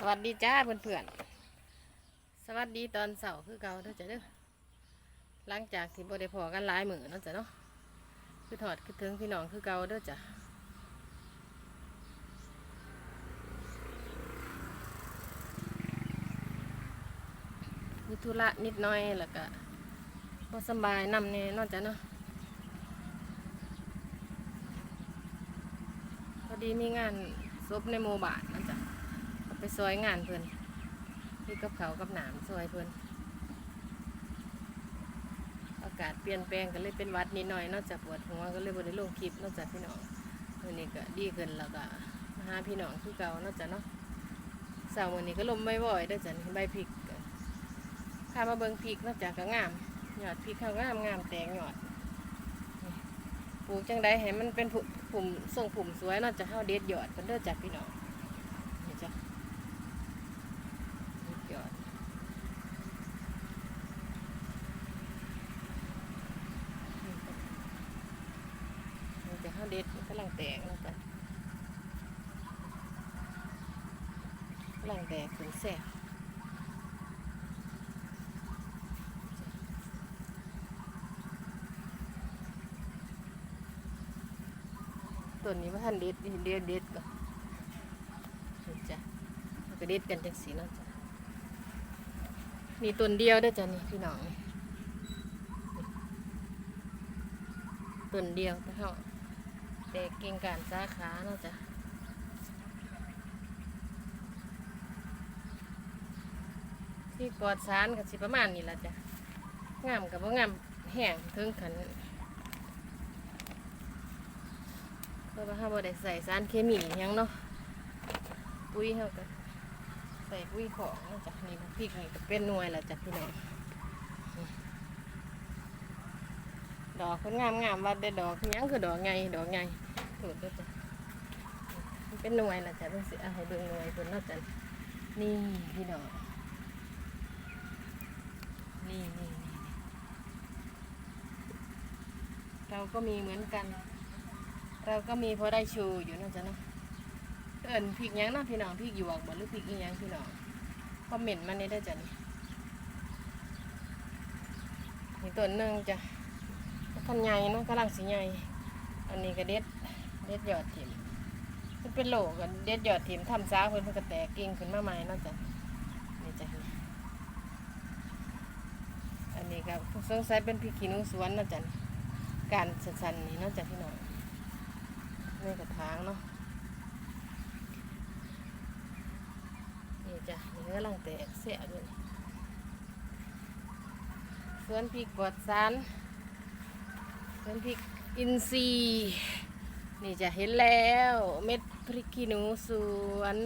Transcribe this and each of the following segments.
สวัสดีจ้าเพื่อนๆ สวัสดีตอนเสาร์คือเก่าเด้อจ้ะเด้อหลังจากที่บ่ได้พอกันหลายมือเนาะจ้ะเนาะคือถอดคือถึงพี่น้องคือเก่าเด้อจ้ะมีธุระนิดน่อยแล้วก็บ่สบายนำแน่เนอนจ้ะเนาะพอดีมีงานศพในโมบานนะจ๊ะ ไปซอยงานเพื่อนที่กับเขากับหนามซอยเพื่อนอากาศเปลี่ยนแปลงก็เลยเป็นวัดนิดหน่อยนอกจากปวดหัวก็เลยบริลงคลิปนอกจากพี่น้องวันนี้ก็ดีขึ้นแล้วก็หาพี่น้องคือเก่านอกจากเนาะเสาร์วันนี้ก็ลมไม่บ่อยเด้จ้ะนี่ใบพริกข้ามาเบิ่งพริกนอกจากก็งามหยอดพริกเขางามงามแตงหยอดปลูกจังไดให้มันเป็นผุ่มทรงผุ่มสวยนอกจากเฮาเด็ดหยอดเพิ่นเด้อจากพี่น้องนี่จ้ะเด็ดยอดนี่จ้ะเฮาเด็ดมันกำ ลังแตกแล้วจ้ะกำลังแตกขึ้นแซ่บต้นนี้ว่าท่านเด็ดเด็ดเด็ดก่อนจ้ะก็เด็ดกันจังสีเนาะจ้ะมีต้นเดียวเด้จ้ะนี่พี่น้องต้นเดียวแต่เขา แต่กิ่งการสาขาเนาะจ้ะที่ปลอดสารกับสิประมาณนี้ละจ้ะงามกับว่างามแห้งถึงขันเพราะว่าเราบ่ได้ใส่สารเคมีหยังเนาะปุ๋ยเราก็ใส่ปุ๋ยของเนาะจ้ะนี่พริกนี่ก็เป็นหน่วยล้วจ้ะพี่น้อง ดอกคนงามงามว่าได้ดอกยังคือดอกไงดอกไงถูกด้วยจ้ะเป็นหน่วยล้วจ้ะเพิ่นสิเอาให้เบิ่งหน่วยเพิ่นนาะจ้ะนี่พี่น้องนี่นี่นี่เราก็มีเหมือนกัน เราก็มีพอได้ชูอยู่นะจ๊ะเนาะเอินพริกยังนะพี่น้องพริกหยวกบ่หรือพริกอีหยังพี่น้องคอมเมนต์มาในได้จ้ะนี่นี่ต้นหนึงจ้ะ พันใหญ่เนาะกำลังสีใหญ่อันนี้ก็เด็ดเด็ดยอดถิ่มมันเป็นโหลกันเด็ดยอดถิ่มทำซ้าเพิ่นเพิ่นก็แตกกิ่งขึ้นมาใหม่เนาจะนี่จ้ะอันนี้ก็สงสัยเป็นพริกขี้หนูสวนเนาจะการสันๆนี่เนาจะพี่น้องนี่กระถางเนาะนี่จ้ะนี่กำลังแตกเสียอยู่นี่สวนพริกปลอดสาร สวนพริกอินทรีย์นี่จะเห็นแล้วเม็ดพริกขี้หนูสวน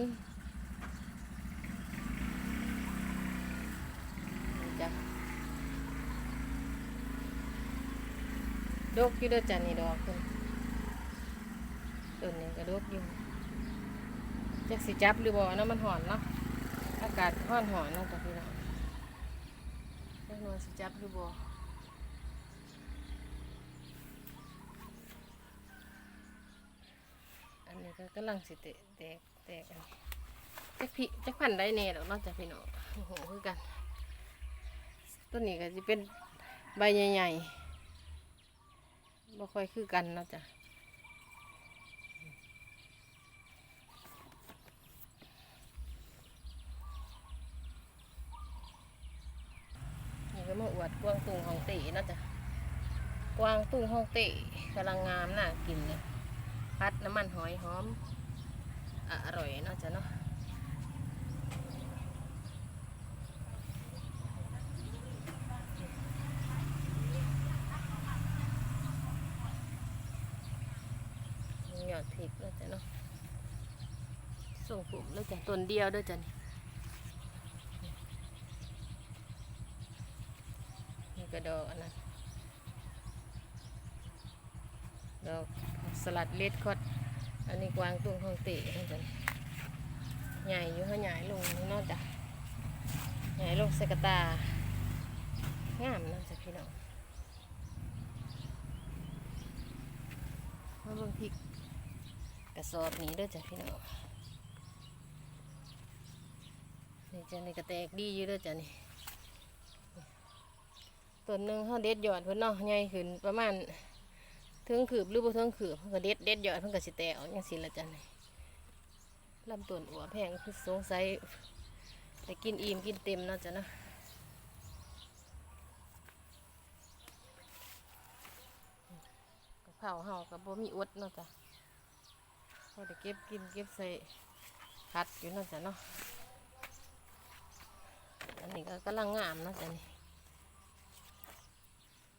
จ้ะดกอยู่ด้อจ้ะนี่ดอกเพิ่นต้นนี้กระดกอยู่จักสิจับหรือบ่เนาะมันหอนเนาะอากาศห้อนหอนเนาะจ้ะพี่น้องจักหนวาสิจับหรือบ่ อันนี้ก็กำลังสิแตกแตกแตกอันนี้จักพี่จักพันได้แน่ดอกเนาะจ้ะพี่น้องโอ้โหคือกัน ต้นนี้ก็จะเป็นใบใหญ่ๆบ่ค่อยคือกันเนาะจ้ะนี่ก็มาอวดกวางตุงของเต๋นะจ๊ะกวางตุงของเต๋กำลังงามน่ากินเลย พัดน้ำมันหอยหอม อร่อยเนาะจ๊ะเนาะหยอดพริกเนาะจ๊ะเนาะส่งผมเลยจ้ะต้นเดียวด้วยจ้ะนี่นี่ก็ดอกอันนั้น ดอกสลัดเลดคอดอันนี้กวางตุ้งของเตะนั่นจ้ะใหญ่อยู่เขาใหญ่ลงนี่นอกจากใหญ่ลงสกะตางามนะจ้ะพี่น้องมาเบิ่งพริกกระสอบนี้เด้วยจ้ะพี่น้องนี่จ้ะนี่ก็แตกดีอยู่เด้อจ้ะนี่ต้นหนึ่งเฮาเด็ดยอดเพิ่นเนาะใหญ่ขึ้นประมาณ ถึงขืบหรือบ่ถึงขืบเพิ่นก็เด็ดเด็ดยอดเพิ่นก็สิแตกออกจังซี่ละจ้ะนี่ลำต้นอัวแพงคือสงสัยไปกินอิ่มกินเต็มเนาะจ้ะนะกะเพราเฮาก็บ่มีอดเนาะจ้ะพอได้เก็บกินเก็บใส่คัดอยู่เนาะจ้ะเนาะอันนี้ก็กำลังงามเนาะจ้ะนี่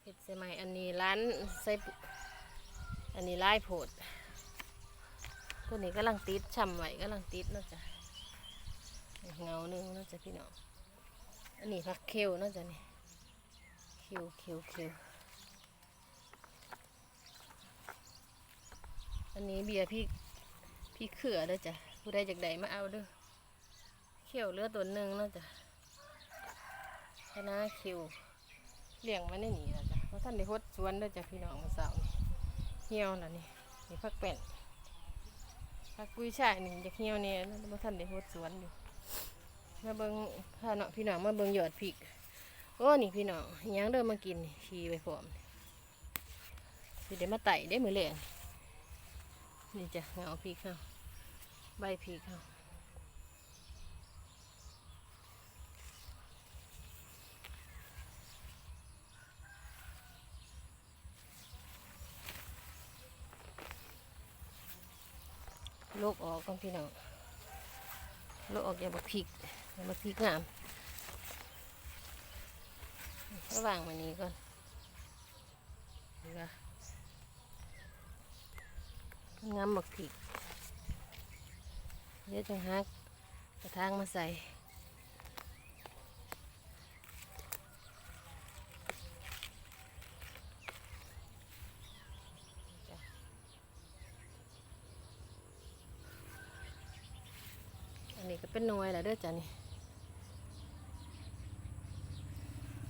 เห็ดใส่ไหมอันนี้ร้านใส่ อันนี้ไลายโพดตัวนี้กำลังติดช่ำไหวกำลังติดนาะจ้ะเงาหนึ่งนาะจ้ะพี่น้องอันนี้พักเคียวนาะจ้ะนี่เคียวเคียวเคียวอันนี้เบียร์พี่พี่เขือเด้อจ้ะผู้ใดจากใดมาเอาด้อเคียวเหลือตัวหนึ่งนาะจ้ะคณะคิวเลี้ยงมาในนี่แล้วจ้ะเพราะท่านได้ฮดสวนเด้วยจ้ะพี่น้องมาสาร์นี่ เหี่ยวแล้วนี่นี่พักเป็นพักกุ้ยช่ายนี่จะเหี่ยวเนี่ยเพราท่านได้ฮดสวนอยู่มาเบิงพาเนาะพี่น้องมาเบิงยอดพริกโอ้นี่พี่น้องยังเดิมมากินนี่ขี่ไปพร้อมสิเดี๋ยวมาไต่ได้มือเลยนี่จ้ะเงาพริกเขาใบพริกเขา ลกออกก่อนพี่น้องโลกออกอย่าบักพริกอย่าบักพริกงามระหว่างมันนี้ก่อนนี่ละงามบักพริกเยอะจังฮักกระทางมาใส่อั นี้ก็เป็นหน่วยแหละเด้อจ้ะนี่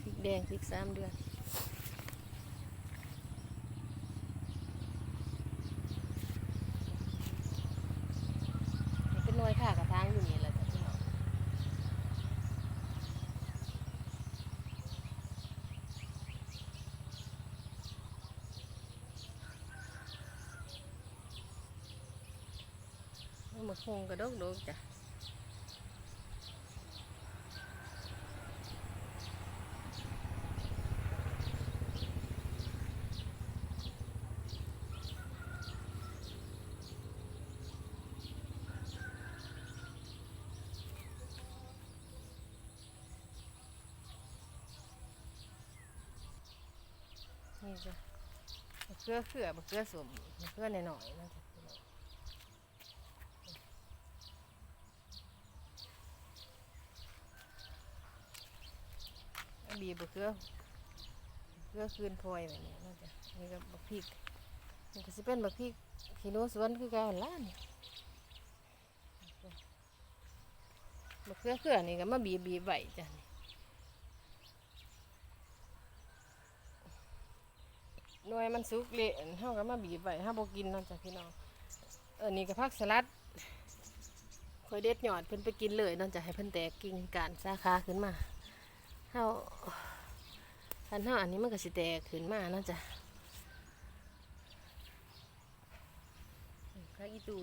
พริกแดงพริกสามเดือนนี่เป็นหน่วยค่ะกระทางอยู่นี่แหละจ้ะพี่น้องเอามาคงกระดกดกจ้ะ นี่จ้ะมะเขือเขือมะเขือสมมะเขือหน่อยๆนะจ๊ะพี่น้องอันบีบมะเขือมะเขือคืนพลอยแบบนี้นะจ๊ะนี่ก็บักพริกนี่ก็สิเป็นบักพริกขี้นูสวนคือกันล้านมะเขือเขือนี่ก็มาบีบบีบๆไว้จ้ะนี่ หน่วยมัน สุกเละเฮาก็มาบีบไว้เฮาบ่กินเนาะจ้ะพี่น้องเออนี่ก็ผักสลัดคอยเด็ดหยอดเพิ่นไปกินเลยเนาะจ้ะให้เพิ่นแตกกิ่งกานสาขาขึ้นมาเฮาคันเฮาอันนี้มันก็สิแตกขึ้นมาเนาะจ้ะข้าอีตู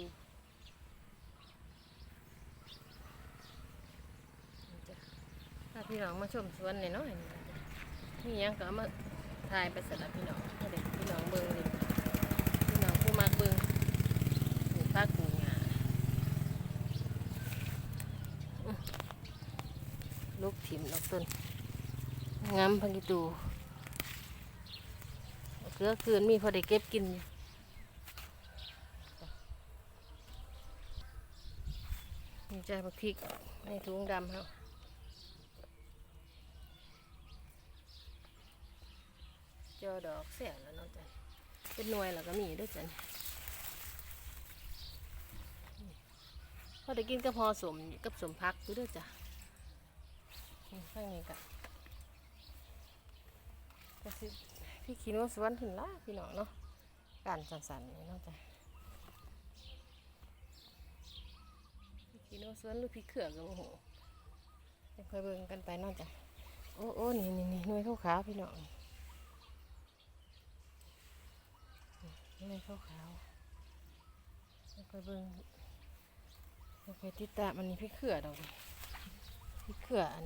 นี่จ้ะถ้าพี่น้องมาชมสวนหน่ยๆนี่จ้ะนี่ยังก็มาถ่ายไปสลับพี่น้อง น้องเบิ้งดิพี่น้องผู้มากเบิ้งปลูกผักปลูกหญ้ายลูกถิ่มลูกต้นงามพังกิตูเกลือคืนมีพอได้เก็บกินอยู่มีใจบักพริกในถุงดำครับจอดอกเสียแล้ว เป็นหน่วยแล้วก็มีด้วยจ้ะนี่พอได้กินก็พอสมกับสมพักอยู่ด้วยจ้ะนี่ข้างนี้ก็ก็สิพี่ขีโนสวนถึงละพี่น้องเนาะการสั่นๆนี่เนาะจ้ะพี่ขีโนสวนหรือพี่เขือกกับโอ้โหจะค่อยเบิ่งกันไปเนอกจากโอ้โอ้นี่นี่นี่หน่วยขาวๆพี่น้อง หน่วยขาวๆจะค่อยเบิ่งจะค่อยติดตามอันนี้พี่เขื่อดอกพี่เขื่ออัน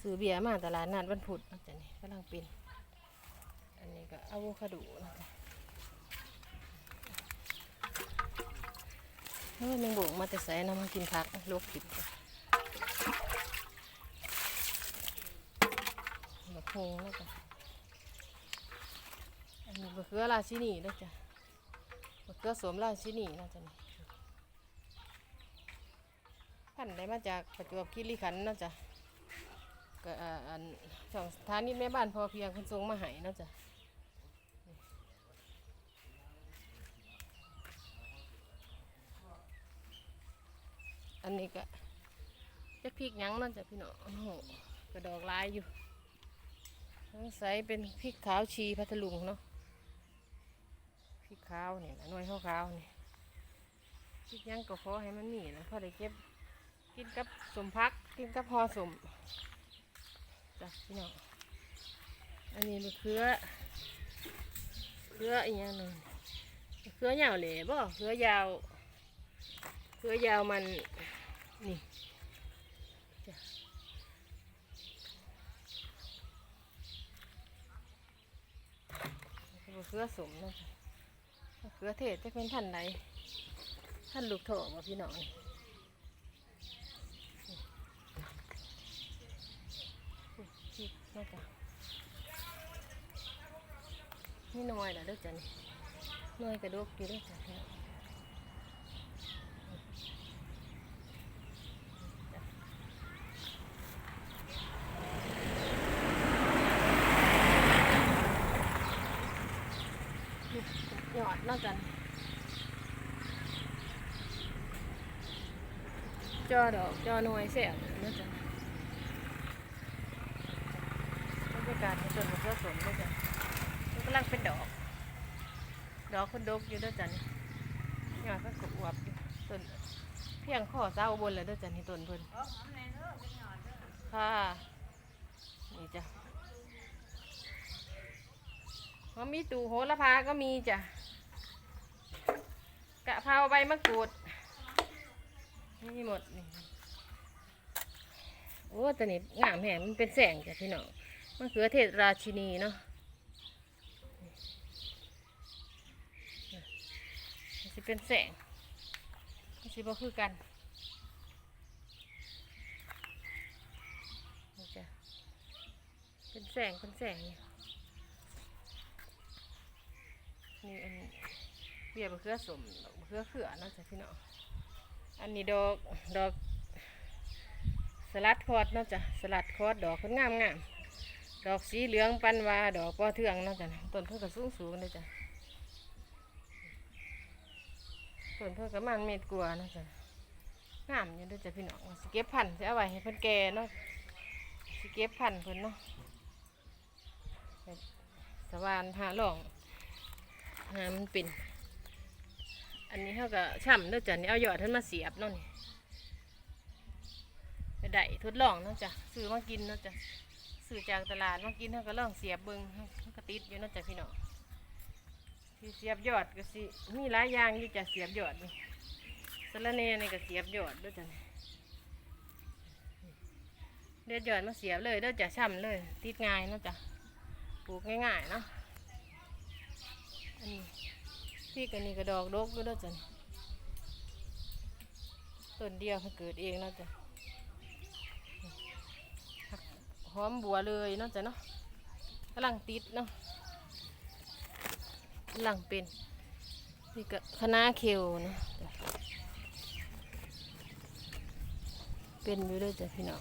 ซื้อเบียร์มาตลาดนัดวันพุธนะจ๊ะนี่กำลังเป็นอันนี้ก็อะโวคาโดนะจ๊ะเฮ้ยแมงบงมาแต่ใส่น้ำมันกินผักโลกผิดแบบพงแล้วจ้ะอัน นี้บะเขือราชินีด้วยจ้ะบะเขือสวมราชินีนะจ๊ะนี่พันธุ์ได้มาจากประจวบคีรีขันธ์นาะจ๊ะก็อ่าอันช่องสถานีแม่บ้านพอเพียงคุณทรงมาห้เนาะจ๊ะอันนี้ก็จะพริกยังนั่นจ้ะพี่น้องกระดอกลายอยู่ต้องใส่เป็นพริกขาวชีพัทลุงเนาะ ริกขาวเนี่นะหน่วยขาวๆนี่พริกหยังก็ขอให้มันมีนะพอได้เก็บกินกับสมพักกินกับพอสมจ้ะพี่น้องอันนี้มะเขือเขืออีกอย่างหนึ่งเขือยาวเหล่บ่เขือยาวเขือยาวมันนี่จ้ะแล้วก็เขือสมนะจ๊ะ เขือเทศจะเป็นท่านไหนท่านลูกโถบ่พี่น้องนี่นี่น่าจะนี่หน่อยละเด้อจ้ะนี่น้อยกระดูกอยู่เด้อจ้ะพี่น้อง หยอดเนอกกัน จอดอกจอหน่วยเสียเนอจากบรรยากาศในส่วนของเจ้าสวนเนอจากมันกำลังเป็นดอก ดอกคนดกอยู่เด้วยจันหยอดก็กอวบอยู่ต้นเพียงข้อเศร้าบนเลยเด้วยจันที่ต้นเพิ่นค่ะนี่จ้ะเขามีตู่โหระพาก็มีจ้ะกะเพราใบมะกรูดนี่หมดนี่ โอ้ตัวนี้งามแหงมันเป็นแสงจ้ะพี่น้องมะเขือเทศราชินีเนาะมันสิเป็นแสงมันสิบ่คือกันนี่จ้ะเป็นแสงเป็นแสงอยู่นี่อันเบียบะเขือสมดอกบะเขือเขือเนาะจ้ะพี่น้องอันนี้ดอกดอก สลัดคอดเนาะจ้ะสลัดคอดดอกคนงามงามดอกสีเหลืองปันวาดอกปอเทืองเนาะจ้ะต้นเพื่อกระสูงสูงเลยจ้ะต้นเพื่อกระมันเม็ดกลัวเนาะจ้ะงามอยู่เด้วยจ้ะพี่น้องสเก็บพันธุ์จะเอาไว้ให้เพิ่นแก่เนาะสเก็บพันธุ์เพิ่นเนาะสวานหาหลองหามันเป็น อันนี้เขาก็ช่ำเนาะจ้ะนี่เอาหยอดท่านมาเสียบเนาะนี่ ไปได้ทดลองเนาะจ้ะซื้อมากินเนาะจ้ะซื้อจากตลาดมากินเขาก็ลองเสียบเบิ้งเขาก็ติดอยู่เนาะจ้ะพี่น้องที่เสียบยอดก็สิมีหลายอย่างที่จะเสียบยอดนี่สะระเนนี่ก็เสียบยอดด้วยจ้ะเด็ดยอดมาเสียบเลยเด้อจ้ะช่ำเลย ติดง่ายเนาะจ้ะปลูกง่ายๆเนาะอันนี้พี่กันนี่กระดอกดกด้วยเด้อจ้ะต้นเดียวมันเกิดเองเนาะจ้ะผัก หอมบัวเลยเนาะจ้ะเนาะกำลังติดเนาะกำลังเป็นนี่ก็คณะเคลเนะเป็นอยู่เด้วยจ้ะพี่น้อง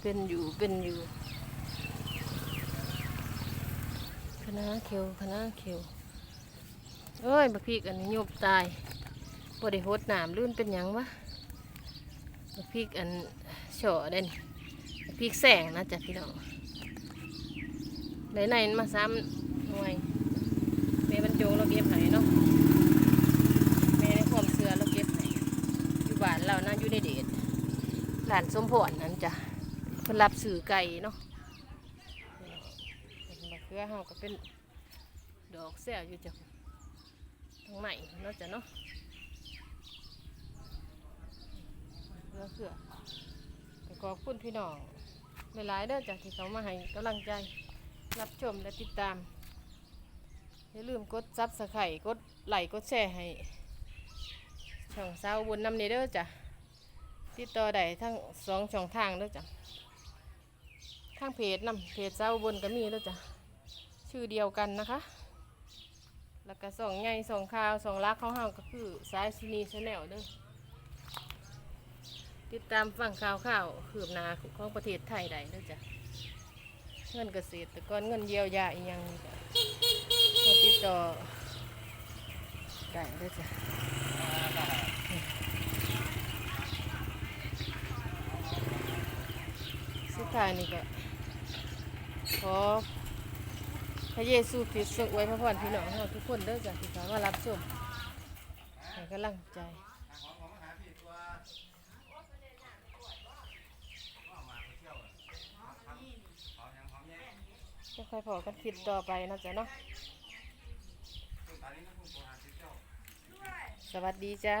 เป็นอยู่เป็นอยู่คณะเขียวคณะเขียวเอ้ยบักพริกอันนี้ยุบตายบ่ได้โหดหน้ำลื่นเป็นยังวะบักพริกอันเฉาะเด่น พริกแสงนะจ๊ะพี่น้องไหนไหนมาซ้ำหน่วยแม่บรรจงเราเก็บให้เนาะแม่ในความเสือเราเก็บให้อยู่บ้านเรานะอยู่ในเดชหลานสมพรนั่นจ้ะเพิ่นรับสื่อไก่เนาะเรือเฮาก็เป็นดอกแซวอยู่จ้ะทางใหม่เนาะจ้ะเนาะเขือเขือขอบคุณพี่น้อง หลายๆเด้อจ้ะที่เขามาให้กำลังใจ รับชมและติดตาม อย่าลืมกดซับสไครต์กดไลค์กดแชร์ให้ ช่องสาวบุญนำนี้เด้อจ้ะติดต่อได้ทั้งสองช่องทางเด้อจ้ะทางเพจนำเพจสาวบุญก็มีเด้อจ้ะชื่อเดียวกันนะคะ แล้วก็ส่องใหญ่สองข่าวส่องรักเของเฮาก็คือสายซินีชาแนลเด้อ ติดตามฟังข่าวข่าวคืบหน้าของประเทศไทยได้เด้อจ้ะเงินเกษตรกรเงินเยียวยาอีกอย่างจ้ะติดต่อได้เด้อจ้ะสุดท้ายนี่ก็ขอพระเยซูคริสต์ทรงไว้พระพรพี่น้องทุกคนเด้อจ้ะที่เขามารับชมให้กำลังใจ จะค่อยพอกันคลิปต่อไปนะจ๊ะเนาะสวัสดีจ้า